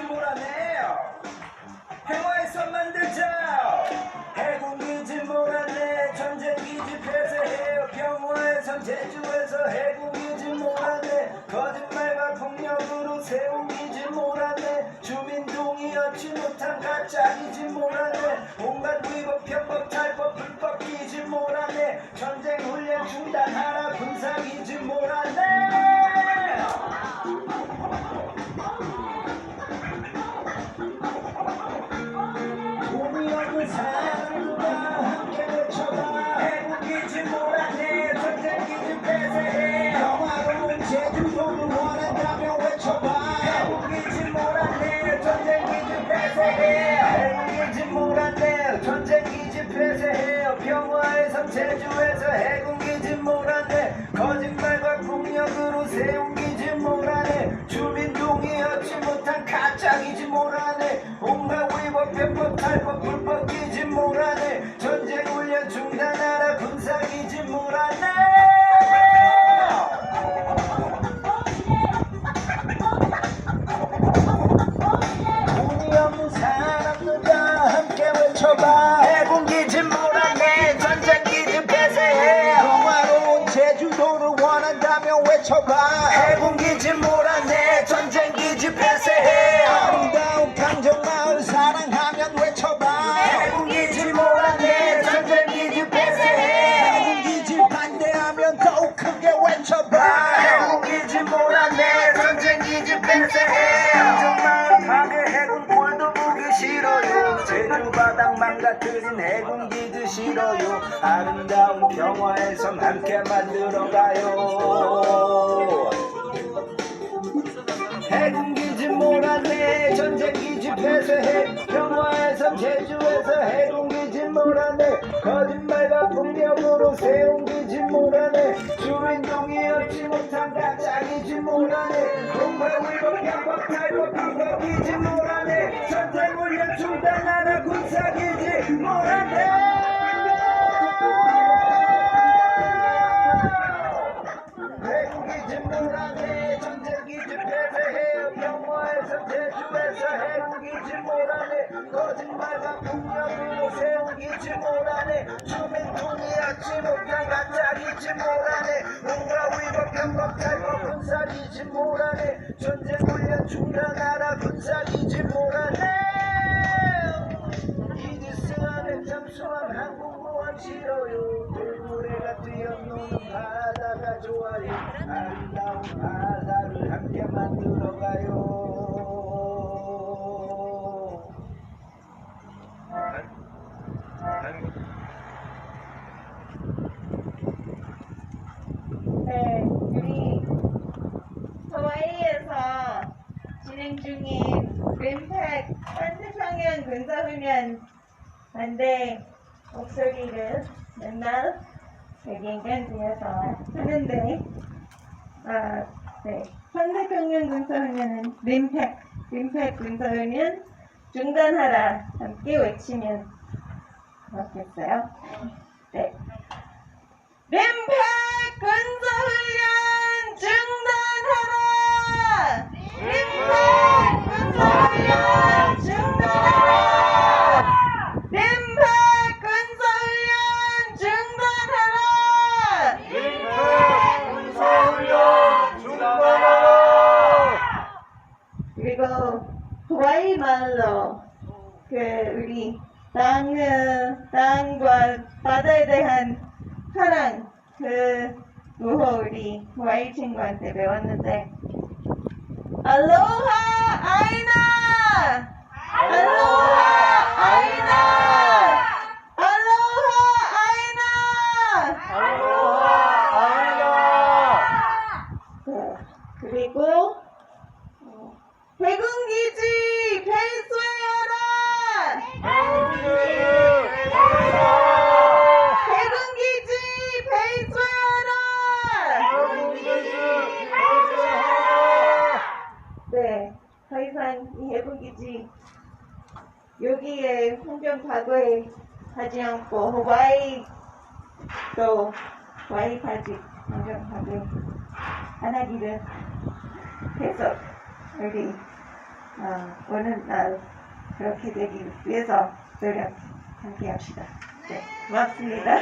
기지 몰아내요. 해화에서 만들자 해군 기지 몰아내 전쟁 기지 폐쇄해요. 평화에선 제주에서 해군 기지 몰아내 거짓말과 폭력으로 세운 기지 몰아내 주민 동의하지 못한 가짜 기지 몰아내 온갖 위법 편법 탈법 불법 기지 몰아내 전쟁 훈련 중단하라 군사 기지 몰아내 평화에서 제주에서 해군기지 몰아내 거짓말과 폭력으로 세운 기지 몰아내 주민 동의하지 못한 가짜 기지 몰아내 온갖 위법 편법 탈법 원한다며 외쳐봐. 해군 기지 몰아내 전쟁 기지 폐쇄해. 아름다운 강정 마을 사랑하면 외쳐봐. 해군 기지 몰아내 전쟁 기지 폐쇄해. 해군 기지 반대하면 더욱 크게 외쳐봐. 해군 기지 몰아내 전쟁 기지 폐쇄해. 강정 마을 파괴 해군 꼴도 보기 싫어요. 제주 바닥 망가뜨린 해군 기지 싫어요. 아름다운 평화의 섬 함께 만들어가요. 해군기지 몰아내 전쟁기지 폐쇄해. 평화의 섬 제주에서 해군기지 몰아내. 거짓말과 폭력으로 세운 기지 몰아내. 주민 동의하지 못한 가짜기지 몰아내. 공과 위법 편법 탈법 불법 기지 몰아내. 전쟁 훈련 중단하라 군사기지 몰아내 거짓말과 폭력으로 세운 기지 몰아내 주민 동의하지 못한 가짜기지 몰아내 뭔가 위법 편법 탈법 군사기지 몰아내 전쟁 훈련 중단하라 군사기지 몰아내 이지스함에 잠수함 항공모함 싫어요. 돌고래가 뛰어노는 바다가 좋아요. 아름다운 바다를 함께 만들어가요 네, 우리 하와이에서 진행 림팩 환태평양 군사훈련 반대 목소리를 맨날 백인간 뒤에서 하는데 아, 네. 환태평양 군사훈련은 림팩, 림팩 군사훈련 중단하라 함께 외치면 좋겠어요. 네. 림팩 군사훈련 중단하라! 림팩 군사훈련 중단하라! 림팩 군사훈련 중단하라! 그리고 하와이 말로 그 우리 땅을 땅과 바다에 대한 사랑. 그 무호 우리 하와이 친구한테 배웠는데. 알로하 아이나! 알로하 아이나! 알로하 아이나! 네, 그리고 어, 해군기지 폐쇄하라 해군기지 폐쇄하라 네, 더 이상 이 해군기지 hun경 파괴 하지 않고 하와이 또 하와이까지 hun경 파괴 안 하기를 계속 우리 어, 오는 날 그렇게 되기 위해서 노력 함께 합시다. 네, 고맙습니다.